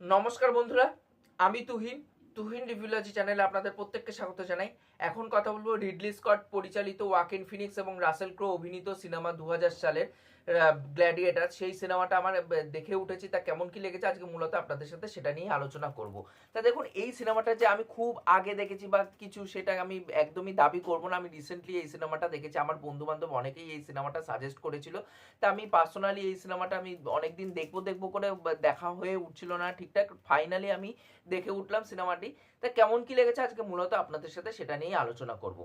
নমস্কার বন্ধুরা, আমি তুহিন। তুহিন রিভিউলজি চ্যানেলে আপনাদের প্রত্যেককে স্বাগত জানাই। এখন কথা বলব রিডলি স্কট পরিচালিত ওয়াকিন ফিনিক্স এবং রাসেল ক্রো অভিনীত সিনেমা দু হাজার সালের। গ্ল্যাডিয়েটার সেই সিনেমাটা আমার দেখে উঠেছি, তা কেমন কি লেগেছে? আজকে মূলত আপনাদের সাথে সেটা নিয়ে আলোচনা করব। তা দেখুন, এই সিনেমাটা যে আমি খুব আগে দেখেছি বা কিছু, সেটা আমি একদমই দাবি করব না। আমি রিসেন্টলি এই সিনেমাটা দেখেছি। আমার বন্ধু বান্ধব অনেকেই এই সিনেমাটা সাজেস্ট করেছিল। তা আমি পার্সোনালি এই সিনেমাটা আমি অনেকদিন দেখব দেখব করে দেখা হয়ে উঠছিল না ঠিকঠাক। ফাইনালি আমি দেখে উঠলাম সিনেমাটি। তা কেমন কি লেগেছে? আজকে মূলত আপনাদের সাথে সেটা নিয়ে আলোচনা করব।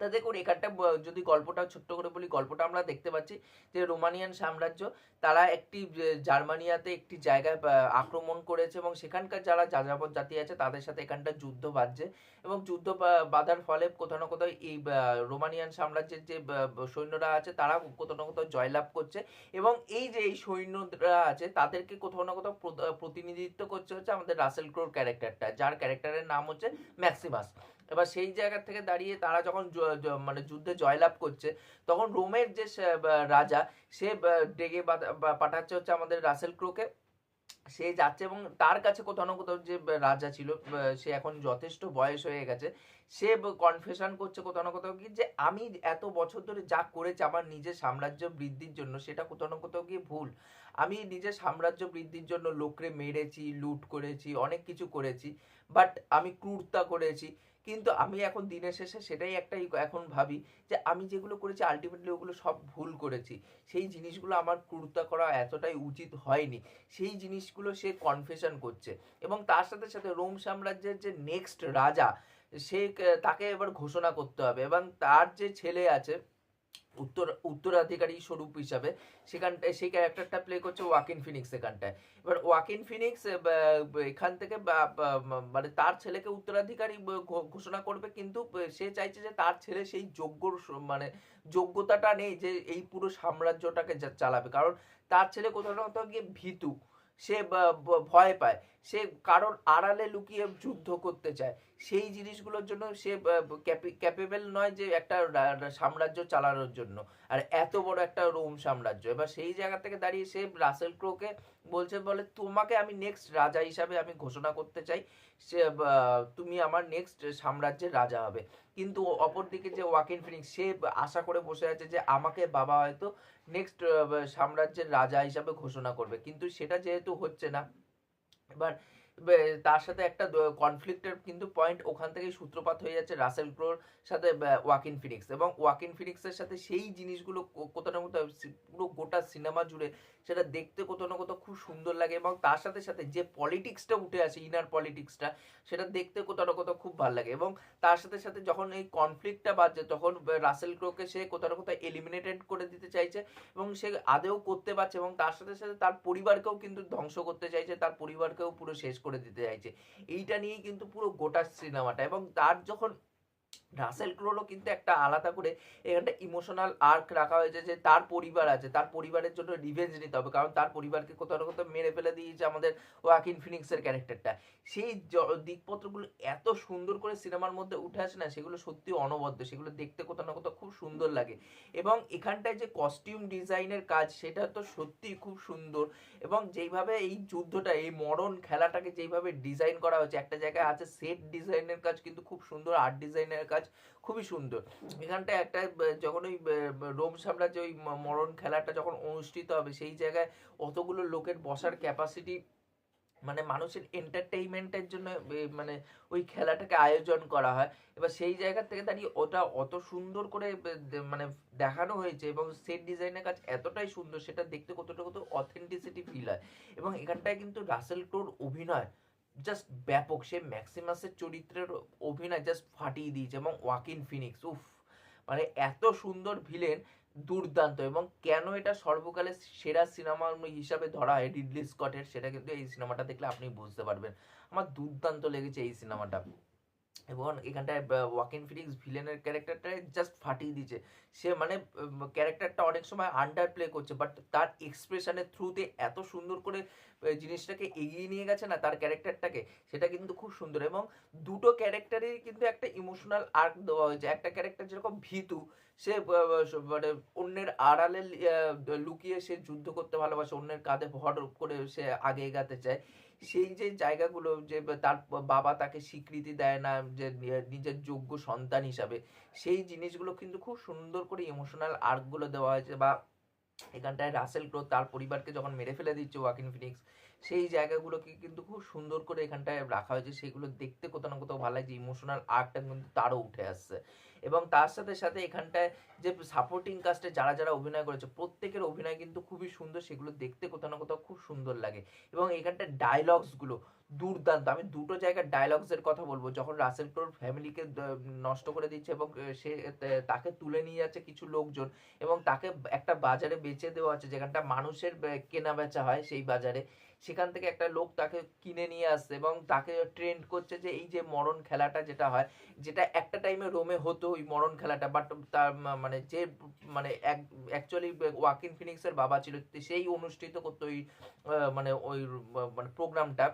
তা দেখুন এখানটা যদি গল্পটা ছোট্ট করে বলি, গল্পটা আমরা দেখতে পাচ্ছি যে রোমানিয়ান সাম্রাজ্য, তারা একটি জার্মানিয়াতে একটি জায়গায় আক্রমণ করেছে এবং সেখানকার যারা যাযাবর জাতি আছে, তাদের সাথে এখানটা যুদ্ধ বাঁধছে এবং যুদ্ধ বাঁধার ফলে কোথাও না কোথাও এই রোমানিয়ান সাম্রাজ্যের যে সৈন্যরা আছে তারা কোথাও না কোথাও জয়লাভ করছে এবং এই যে, এই সৈন্যরা আছে, তাদেরকে কোথাও না কোথাও প্র- প্রতিনিধিত্ব করছে হচ্ছে আমাদের রাসেল ক্রোর ক্যারেক্টারটা, যার ক্যারেক্টারের নাম হচ্ছে ম্যাক্সিমাস। এবার সেই জায়গা থেকে দাঁড়িয়ে তারা যখন মানে যুদ্ধে জয়লাভ করছে, তখন রোমের যে রাজা, সে ডেকে পাঠাচ্ছে হচ্ছে আমাদের রাসেল ক্রোকে। সে যাচ্ছে এবং তার কাছে কোথাও না কোথাও যে রাজা ছিল সে এখন যথেষ্ট বয়স হয়ে গেছে, সে কনফেশন করছে কোথাও না কোথাও গিয়ে যে, আমি এত বছর ধরে যা করেছি আমার নিজের সাম্রাজ্য বৃদ্ধির জন্য, সেটা কোথাও না কোথাও গিয়ে ভুল। আমি নিজের সাম্রাজ্য বৃদ্ধির জন্য লোকরে মেরেছি, লুট করেছি, অনেক কিছু করেছি বাট আমি ক্রূরতা করেছি। কিন্তু আমি এখন দিনের শেষে সেটাই একটাই এখন ভাবি যে আমি যেগুলো করেছি আলটিমেটলি ওগুলো সব ভুল করেছি। সেই জিনিসগুলো আমার ক্রূরতা করা এতটাই উচিত হয়নি। সেই জিনিসগুলো সে কনফেশন করছে। এবং তার সাথে সাথে রোম সাম্রাজ্যের যে নেক্সট রাজা, সে তাকে এবার ঘোষণা করতে হবে। এবং তার যে ছেলে আছে উত্তর, উত্তরাধিকারী স্বরূপ হিসাবে সেখানটায়, সেই ক্যারেক্টারটা প্লে করছে ওয়াকিন ফিনিক্স এখানটায়। এবার ওয়াকিন ফিনিক্স এখান থেকে মানে তার ছেলেকে উত্তরাধিকারী ঘোষণা করবে, কিন্তু সে চাইছে যে তার ছেলে সেই যোগ্য মানে যোগ্যতাটা নেই যে এই পুরো সাম্রাজ্যটাকে চালাবে। কারণ তার ছেলে কোথাও না কোথাও গিয়ে ভীতু। সে ভয় পায়। সে কারোর আড়ালে লুকিয়ে যুদ্ধ করতে চায়। সেই জিনিসগুলোর জন্য সে ক্যাপেবেল নয় যে একটা সাম্রাজ্য চালানোর জন্য। আর এত বড় একটা রোম সাম্রাজ্য। এবার সেই জায়গা থেকে দাঁড়িয়ে সে রাসেল ক্রোকে বলছে, বলে, তোমাকে আমি নেক্সট রাজা হিসাবে আমি ঘোষণা করতে চাই। সে তুমি আমার নেক্সট সাম্রাজ্যের রাজা হবে। কিন্তু অপরদিকে যে ওয়াকিন ফিনিক্স সে আশা করে বসে আছে যে আমাকে বাবা হয়তো নেক্সট সাম্রাজ্যের রাজা হিসাবে ঘোষণা করবে। কিন্তু সেটা যেহেতু হচ্ছে না এবার বে- তার সাথে একটা কনফ্লিক্টের কিন্তু পয়েন্ট ওখান থেকেই সূত্রপাত হয়ে যাচ্ছে রাসেল ক্রোর সাথে ওয়াকিন ফিনিক্স এবং ওয়াকিন ফিনিক্সের সাথে সেই জিনিসগুলো কোথাও না কোথাও পুরো গোটা সিনেমা জুড়ে সেটা দেখতে কোথাও না কোথাও খুব সুন্দর লাগে এবং তার সাথে সাথে যে পলিটিক্সটা উঠে আসে ইনার পলিটিক্সটা সেটা দেখতে কোথাও না কোথাও খুব ভালো লাগে এবং তার সাথে সাথে যখন এই কনফ্লিক্টটা বাজছে তখন রাসেল ক্রোকে সে কোথাও না কোথাও এলিমিনেটেড করে দিতে চাইছে এবং সে আদেও করতে পারছে এবং তার সাথে সাথে তার পরিবারকেও কিন্তু ধ্বংস করতে চাইছে, তার পরিবারকেও পুরো শেষ করে দিতে চাইছে। এইটা নিয়েই কিন্তু পুরো গোটা সিনেমাটা এবং তার যখন রাসেল ক্রোলও কিন্তু একটা আলাদা করে এখানটা ইমোশনাল আর্ক রাখা হয়েছে যে তার পরিবার আছে, তার পরিবারের জন্য রিভেঞ্জ নিতে হবে। কারণ তার পরিবারকে কোথাও না কোথাও মেরে ফেলে দিয়েছে আমাদের ওয়াকিন ফিনিক্সের ক্যারেক্টারটা সেই দিকপত্রগুলো এত সুন্দর করে সিনেমার মধ্যে উঠে আসে না, সেগুলো সত্যি অনবদ্য, সেগুলো দেখতে কোথাও না কোথাও খুব সুন্দর লাগে। এবং এখানটায় যে কস্টিউম ডিজাইনের কাজ, সেটা তো সত্যি খুব সুন্দর। এবং যেইভাবে এই যুদ্ধটা, এই মডার্ন খেলাটাকে যেইভাবে ডিজাইন করা হয়েছে, একটা জায়গায় আছে সেট ডিজাইনের কাজ কিন্তু খুব সুন্দর আর্ট ডিজাইনের কাজ খুবই সুন্দর। এখানটায় একটা যখন ওই রোম সাম্রাজ্যে ওই মরণ খেলাটা যখন অনুষ্ঠিত হবে, সেই জায়গায় অতগুলো লোকের বসার ক্যাপাসিটি মানে মানুষের এন্টারটেইনমেন্টের জন্য মানে ওই খেলাটাকে আয়োজন করা হয়। এবার সেই জায়গা থেকে দাঁড়িয়ে ওটা অত সুন্দর করে মানে দেখানো হয়েছে এবং সেট ডিজাইনের কাজ এতটাই সুন্দর, সেটা দেখতে কতটা কত অথেন্টিসিটি ফিল হয়। এবং এখানটায় কিন্তু রাসেল ক্রোর অভিনয় জাস্ট ব্যাপক, সে ম্যাক্সিমাসের চরিত্রের অভিনয় জাস্ট ফাটিয়ে দিয়েছে এবং ওয়াকিন ফিনিক্স উফ। মানে এত সুন্দর ভিলেন দুর্দান্ত এবং কেন এটা সর্বকালের সেরা সিনেমা হিসাবে ধরা হয় রিডলি স্কটের সেটা কিন্তু এই সিনেমাটা দেখলে আপনি বুঝতে পারবেন। আমার দুর্দান্ত লেগেছে এই সিনেমাটা। এবং এখানটায় ওয়াকিন ফিনিক্স ভিলেনের ক্যারেক্টারটা জাস্ট ফাটিয়ে দিয়েছে। সে মানে ক্যারেক্টারটা অনেক সময় আন্ডার প্লে করছে বাট তার এক্সপ্রেশনের থ্রুতে এত সুন্দর করে জিনিসটাকে এগিয়ে নিয়ে গেছে না, তার ক্যারেক্টারটাকে সেটা কিন্তু খুব সুন্দর। এবং দুটো ক্যারেক্টারেরই কিন্তু একটা ইমোশনাল আর্ক দেওয়া হয়েছে। একটা ক্যারেক্টার যেরকম ভীতু, সে মানে অন্যের আড়ালে লুকিয়ে সে যুদ্ধ করতে ভালোবাসে, অন্যের কাঁধে ভর করে সে আগে এগাতে চায়। সেই যে জায়গাগুলো যে তার বাবা তাকে স্বীকৃতি দেয় না, যে নিজের যোগ্য সন্তান হিসাবে, সেই জিনিসগুলো কিন্তু খুব সুন্দর করে ইমোশনাল আর্কগুলো দেওয়া হয়েছে বা এখানটায় রাসেল ক্রো তার পরিবারকে যখন মেরে ফেলে দিচ্ছে ওয়াকিন ফিনিক্স সেই জায়গাগুলোকে কিন্তু খুব সুন্দর করে এখানটায় রাখা হয়েছে। সেগুলো দেখতে কোথাও না কোথাও ভালো লাগছে ইমোশনাল আর্টটা কিন্তু তারও উঠে আসছে। এবং তার সাথে সাথে এখানটায় যে সাপোর্টিং কাস্টে যারা যারা অভিনয় করেছে, প্রত্যেকের অভিনয় কিন্তু খুবই সুন্দর, সেগুলো দেখতে কোথাও না কোথাও খুব সুন্দর লাগে। এবং এখানটায় ডায়লগসগুলো দুর্দান্ত। আমি দুটো জায়গার ডায়লগসের কথা বলব। যখন রাসেল ক্রোর ফ্যামিলিকে নষ্ট করে দিচ্ছে এবং সে তাকে তুলে নিয়ে যাচ্ছে কিছু লোকজন এবং তাকে একটা বাজারে বেচে দেওয়া আছে যেখানটা মানুষের কেনা বেচা হয় সেই বাজারে, সেখান থেকে একটা লোক তাকে কিনে নিয়ে আসছে এবং তাকে ট্রেন্ড করছে যে এই যে মরণ খেলাটা যেটা হয়, যেটা একটা টাইমে রোমে হতো ওই মরণ খেলাটা বাট তার মানে যে মানে অ্যাকচুয়ালি ওয়াকিন ফিনিক্সের বাবা ছিল, সেই অনুষ্ঠিত করতো ওই মানে ওই মানে প্রোগ্রামটা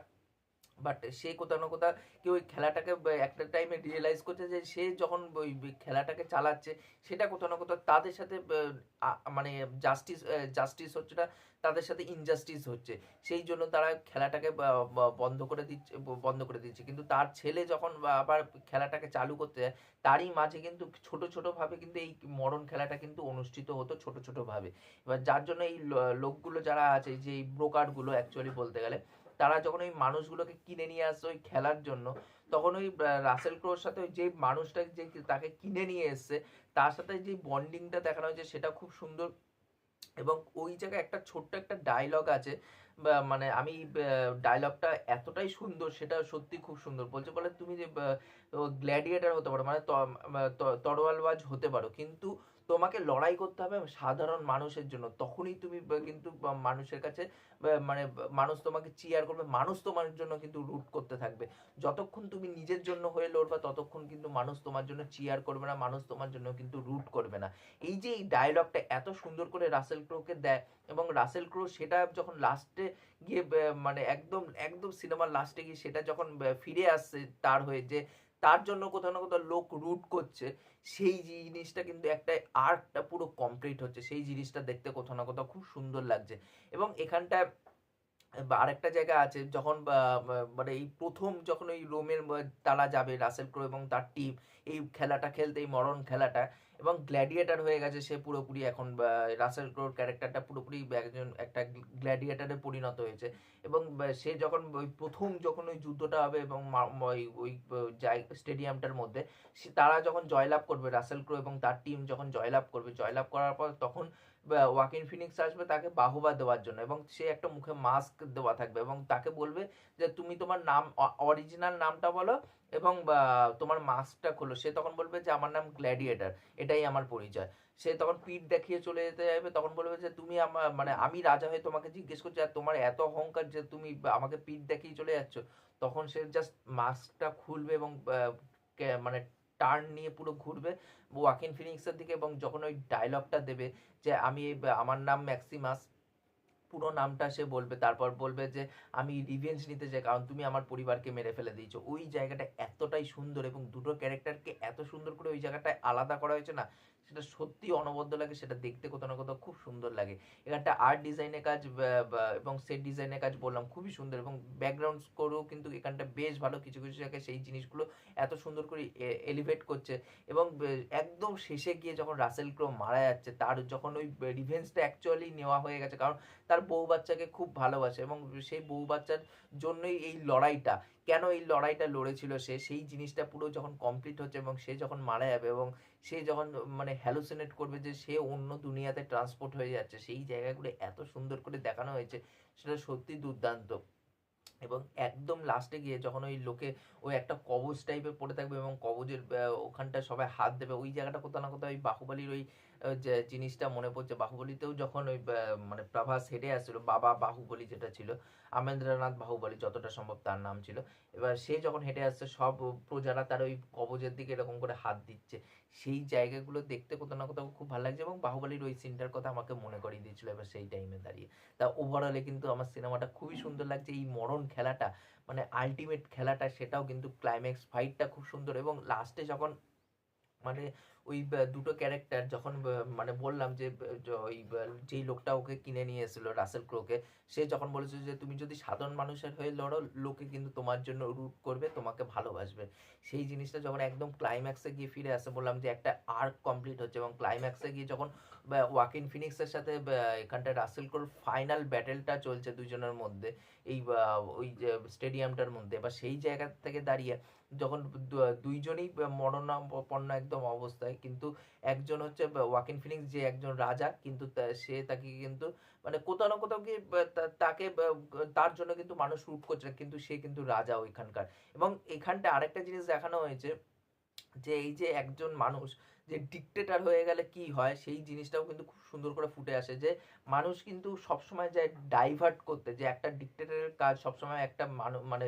বাট সে কোথাও না কোথাও কেউ ওই খেলাটাকে একটা টাইমে রিয়েলাইজ করছে যে সে যখন ওই খেলাটাকে চালাচ্ছে, সেটা কোথাও না কোথাও তাদের সাথে মানে জাস্টিস জাস্টিস হচ্ছে না, তাদের সাথে ইনজাস্টিস হচ্ছে। সেই জন্য তারা খেলাটাকে বন্ধ করে দিচ্ছে বন্ধ করে দিচ্ছে। কিন্তু তার ছেলে যখন আবার খেলাটাকে চালু করতে যায়, তারই মাঝে কিন্তু ছোট ছোটোভাবে কিন্তু এই মরণ খেলাটা কিন্তু অনুষ্ঠিত হতো ছোট ছোটোভাবে এবার যার জন্য এই লোকগুলো যারা আছে, যে এই ব্রোকারগুলো অ্যাকচুয়ালি বলতে গেলে তারা যখন ওই মানুষগুলোকে কিনে নিয়ে আসছে ওই খেলার জন্য, তখন ওই রাসেল ক্রোর সাথে ওই যে মানুষটা যে তাকে কিনে নিয়ে এসছে, তার সাথে যে বন্ডিংটা দেখানো হয়েছে সেটা খুব সুন্দর। এবং ওই জায়গায় একটা ছোট্ট একটা ডায়লগ আছে মানে আমি ডায়লগটা এতটাই সুন্দর, সেটা সত্যি খুব সুন্দর। বলছে, বলে তুমি যে গ্ল্যাডিয়েটার হতে পারো মানে তরোয়ালবাজ হতে পারো, কিন্তু তোমাকে লড়াই করতে হবে সাধারণ মানুষের জন্য। তখনই তুমি কিন্তু মানুষের কাছে মানে মানুষ তোমাকে চিয়ার করবে, মানুষ তোমার জন্য কিন্তু রুট করতে থাকবে। যতক্ষণ তুমি নিজের জন্য হয়ে লড়বা, ততক্ষণ কিন্তু মানুষ তোমার জন্য চিয়ার করবে না, মানুষ তোমার জন্য কিন্তু রুট করবে না। এই যে এই ডায়লগটা এত সুন্দর করে রাসেল ক্রোকে দেয় এবং রাসেল ক্রো সেটা যখন লাস্টে গিয়ে মানে একদম একদম সিনেমার লাস্টে গিয়ে সেটা যখন ফিরে আসছে তার হয়ে যে তার জন্য কোথাও না কোথাও লোক রুট করছে, সেই জিনিসটা কিন্তু একটা আর্টটা পুরো কমপ্লিট হচ্ছে। সেই জিনিসটা দেখতে কোথাও না কোথাও খুব সুন্দর লাগছে। এবং এখানটায় আরেকটা জায়গা আছে, যখন মানে এই প্রথম যখন ওই রোমের তারা যাবে, রাসেল ক্রো এবং তার টিম এই খেলাটা খেলতে, এই মরণ খেলাটা এবং গ্ল্যাডিয়েটার হয়ে গেছে সে পুরোপুরি এখন রাসেল ক্রোর ক্যারেক্টারটা পুরোপুরি একজন, একটা গ্ল্যাডিয়েটারে পরিণত হয়েছে। এবং সে যখন, ওই প্রথম যখন ওই যুদ্ধটা হবে এবং ওই ওই স্টেডিয়ামটার মধ্যে তারা যখন জয়লাভ করবে রাসেল ক্রো এবং তার টিম যখন জয়লাভ করবে, জয়লাভ করার পর তখন ওয়াকিন ফিনিক্স আসবে তাকে বাহুবা দেওয়ার জন্য এবং সে একটা মুখে মাস্ক দেওয়া থাকবে এবং তাকে বলবে যে, তুমি তোমার নাম অরিজিনাল নামটা বলো এবং তোমার মাস্কটা খোলো। সে তখন বলবে যে, আমার নাম গ্ল্যাডিয়েটার এটাই আমার পরিচয়। সে তখন পিঠ দেখিয়ে চলে যেতে যাবে, তখন বলবে যে, তুমি আমার মানে আমি রাজা হয়ে তোমাকে জিজ্ঞেস করছি, আর তোমার এত অহংকার যে, তুমি আমাকে পিঠ দেখিয়ে চলে যাচ্ছ। তখন সে জাস্ট মাস্কটা খুলবে এবং মানে টার্ন নিয়ে পুরো ঘুরবে ওয়াকিং ফিনিক্সের দিকে এবং যখন ওই ডায়লগটা দেবে যে আমি আমার নাম ম্যাক্সিমাস পুরো নামটা সে বলবে। তারপর বলবে যে, আমি রিভেঞ্জ নিতে চাই, কারণ তুমি আমার পরিবারকে মেরে ফেলে দিয়েছ। ওই জায়গাটা এতটাই সুন্দর এবং দুটো ক্যারেক্টারকে এত সুন্দর করে ওই জায়গাটায় আলাদা করা হয়েছে না, সেটা সত্যি অনবদ্য লাগে, সেটা দেখতে কোথাও না কোথাও খুব সুন্দর লাগে। এখানটা আর্ট ডিজাইনের কাজ এবং সেট ডিজাইনের কাজ বললাম, খুবই সুন্দর এবং ব্যাকগ্রাউন্ড স্কোরও কিন্তু এখানটা বেশ ভালো, কিছু কিছু জায়গায় সেই জিনিসগুলো এত সুন্দর করে এলিভেট করছে এবং একদম শেষে গিয়ে যখন রাসেল ক্রো মারা যাচ্ছে, তার যখন ওই রিভেন্সটা অ্যাকচুয়ালি নেওয়া হয়ে গেছে, কারণ তার বউ বাচ্চাকে খুব ভালোবাসে এবং সেই বউ বাচ্চার জন্যই এই লড়াইটা। কেন এই লড়াইটা লড়েছিল সে? সেই জিনিসটা পুরো যখন কমপ্লিট হচ্ছে এবং সে যখন মারা যাবে এবং সে যখন মানে হ্যালোসিনেট করবে যে সে অন্য দুনিয়াতে ট্রান্সপোর্ট হয়ে যাচ্ছে, সেই জায়গাগুলো এত সুন্দর করে দেখানো হয়েছে, সেটা সত্যি দুর্দান্ত। এবং একদম লাস্টে গিয়ে যখন ওই লোকে ওই একটা কবজ টাইপের পড়ে থাকবে এবং কবজের ওখানটা সবাই হাত দেবে, ওই জায়গাটা কোথাও না কোথাও ওই বাহুবালির ওই যে জিনিসটা মনে পড়ছে। বাহুবলিতেও যখন ওই মানে প্রভাস হেঁটে আসছিল, বাবা বাহুবলি যেটা ছিল, আমেন্দ্রনাথ বাহুবলি যতটা সম্ভব তার নাম ছিল, এবার সে যখন হেঁটে আসছে, সব প্রজারা তার ওই কবজের দিকে এরকম করে হাত দিচ্ছে। সেই জায়গাগুলো দেখতে কোথাও না কোথাও খুব ভালো লাগছে এবং বাহুবলীর ওই সিনটার কথা আমাকে মনে করিয়ে দিয়েছিল এবার সেই টাইমে দাঁড়িয়ে। তা ওভারঅলে কিন্তু আমার সিনেমাটা খুবই সুন্দর লাগছে। এই মরণ খেলাটা মানে আলটিমেট খেলাটা, সেটাও কিন্তু ক্লাইম্যাক্স ফাইটটা খুব সুন্দর এবং লাস্টে যখন মানে ওই দুটো ক্যারেক্টার যখন মানে বললাম যে ওই যেই লোকটা ওকে কিনে নিয়ে এসেছিল রাসেল ক্রোকে সে যখন বলেছিল যে, তুমি যদি সাধারণ মানুষের হয়ে লড়ো, লোকে কিন্তু তোমার জন্য রুট করবে, তোমাকে ভালোবাসবে। সেই জিনিসটা যখন একদম ক্লাইম্যাক্সে গিয়ে ফিরে আসে, বললাম যে, একটা আর্ক কমপ্লিট হচ্ছে এবং ক্লাইম্যাক্সে গিয়ে যখন ওয়াকিন ফিনিক্সের সাথে এখানটা রাসেল ক্রোর ফাইনাল ব্যাটেলটা চলছে দুজনের মধ্যে, এই ওই, যে স্টেডিয়ামটার মধ্যে বা সেই জায়গা থেকে দাঁড়িয়ে যখন দুইজনই মরণাপন্ন একদম অবস্থায় কিন্তু একজন হচ্ছে ওয়াকিন ফিনিক্স যে একজন রাজা, কিন্তু সে তাকে কিন্তু মানে কোথাও না কোথাও কি তাকে তার জন্য কিন্তু মানুষ রুট করছে কিন্তু সে কিন্তু রাজা ওইখানকার। এবং এখানটা আরেকটা জিনিস দেখানো হয়েছে যে এই যে একজন মানুষ যে ডিকটেটার হয়ে গেলে কি হয়, সেই জিনিসটাও কিন্তু খুব সুন্দর করে ফুটে আসে যে মানুষ কিন্তু সবসময় যায় ডাইভার্ট করতে, যে একটা ডিকটেটারের কাজ সবসময় একটা মানুষ মানে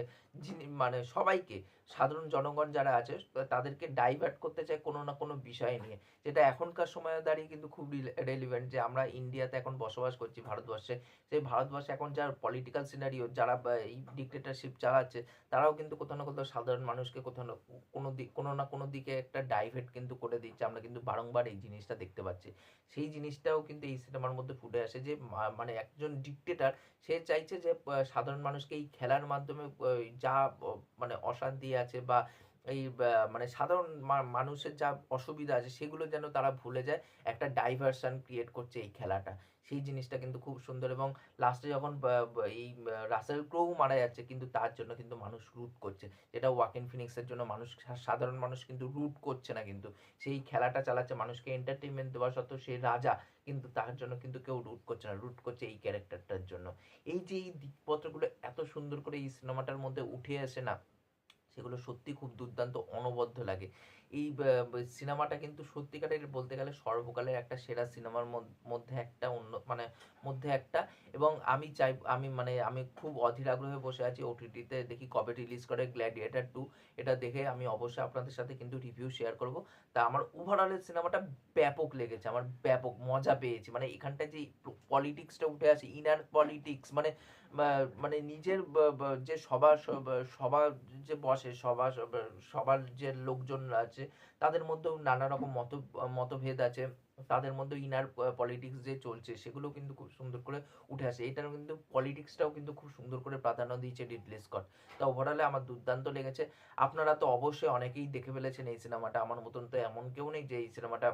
মানে সবাইকে, সাধারণ জনগণ যারা আছে, তাদেরকে ডাইভার্ট করতে চায় কোনো না কোনো বিষয় নিয়ে। যেটা এখনকার সময়ে দাঁড়িয়ে কিন্তু খুব রেলিভেন্ট যে আমরা ইন্ডিয়াতে এখন বসবাস করছি, ভারতবর্ষে। সেই ভারতবর্ষে এখন যার পলিটিক্যাল সিনারিও যারা এই ডিকটেটারশিপ চালাচ্ছে, তারাও কিন্তু কোথাও না কোথাও সাধারণ মানুষকে কোথাও না, কোনো দিক, কোনো না কোনো দিকে একটা ডাইভেট কিন্তু করে দিচ্ছে। আমরা কিন্তু বারংবার এই জিনিসটা দেখতে পাচ্ছি। সেই জিনিসটাও কিন্তু এই সিনেমার মধ্যে ফুটে আসে যে মানে একজন ডিকটেটার সে চাইছে যে সাধারণ মানুষকে এই খেলার মাধ্যমে যা মানে অশান্তি আছে বা এই মানে সাধারণ মানুষের যা অসুবিধা আছে সেগুলো যেন তারা ভুলে যায়, একটা ডাইভারশন ক্রিয়েট করছে এই খেলাটা। সেই জিনিসটা কিন্তু খুব সুন্দর এবং লাস্টে যখন এই রাসেল ক্রোও মারা যাচ্ছে, কিন্তু তার জন্য কিন্তু মানুষ রুট করছে। যেটা ওয়াকিন ফিনিক্সের জন্য মানুষ সাধারণ মানুষ কিন্তু রুট করছে না কিন্তু। সেই খেলাটা চালাচ্ছে, মানুষকে এন্টারটেনমেন্ট দেওয়া সত্ত্বেও সে রাজা, কিন্তু তার জন্য কিন্তু কেউ রুট করছে না রুট করছে এই ক্যারেক্টারটার জন্য। এই যে এই দিকপত্রগুলো এত সুন্দর করে এই সিনেমাটার মধ্যে উঠে আসে না সেগুলো সত্যি খুব দুর্দান্ত অনবদ্য লাগে। এই সিনেমাটা কিন্তু সত্যিকারের বলতে গেলে সর্বকালের একটা সেরা সিনেমার মধ্যে একটা অন্য মানে মধ্যে একটা। এবং আমি চাই, আমি মানে আমি খুব অধীর আগ্রহে বসে আছি ওটিটিতে দেখি কবে রিলিজ করে গ্ল্যাডিয়েটার টু এটা দেখে আমি অবশ্যই আপনাদের সাথে কিন্তু রিভিউ শেয়ার করব। তা আমার ওভারঅলের সিনেমাটা ব্যাপক লেগেছে, আমার ব্যাপক মজা পেয়েছি। মানে এখানটায় যে পলিটিক্সটা উঠে আসে ইনার পলিটিক্স মানে মানে নিজের যে সবার সবার যে বসে সবার সবার যে লোকজন আছে। তাদের মধ্যেও নানা রকম মত, মতভেদ আছে। তাদের মধ্যে ইনার পলিটিক্স যে চলছে সেগুলো কিন্তু খুব সুন্দর করে উঠে আসে। এটার কিন্তু পলিটিক্সটাও কিন্তু খুব সুন্দর করে প্রাধান্য দিয়েছে রিডলি স্কট তা ওভারঅলে আমার দুর্দান্ত লেগেছে। আপনারা তো অবশ্যই অনেকেই দেখে ফেলেছেন এই সিনেমাটা। আমার মতন তো এমন কেউ নেই যে এই সিনেমাটা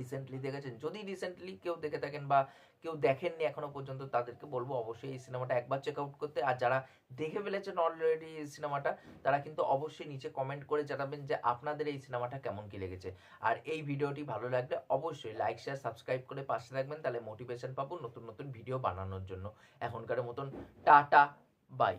রিসেন্টলি দেখেছেন? যদি রিসেন্টলি কেউ দেখে থাকেন বা কেউ দেখেননি এখনও পর্যন্ত, তাদেরকে বলব অবশ্যই এই সিনেমাটা একবার চেক আউট করতে। আর যারা দেখে ফেলেছেন অলরেডি এই সিনেমাটা, তারা কিন্তু অবশ্যই নিচে কমেন্ট করে জানাবেন যে আপনাদের এই সিনেমাটা কেমন কি লেগেছে। আর এই ভিডিওটি ভালো লাগলে অবশ্যই লাইক শেয়ার সাবস্ক্রাইব করে পাশে থাকবেন, তাহলে মোটিভেশন পাবো নতুন নতুন ভিডিও বানানোর জন্য। এখনকার মতন টাটা বাই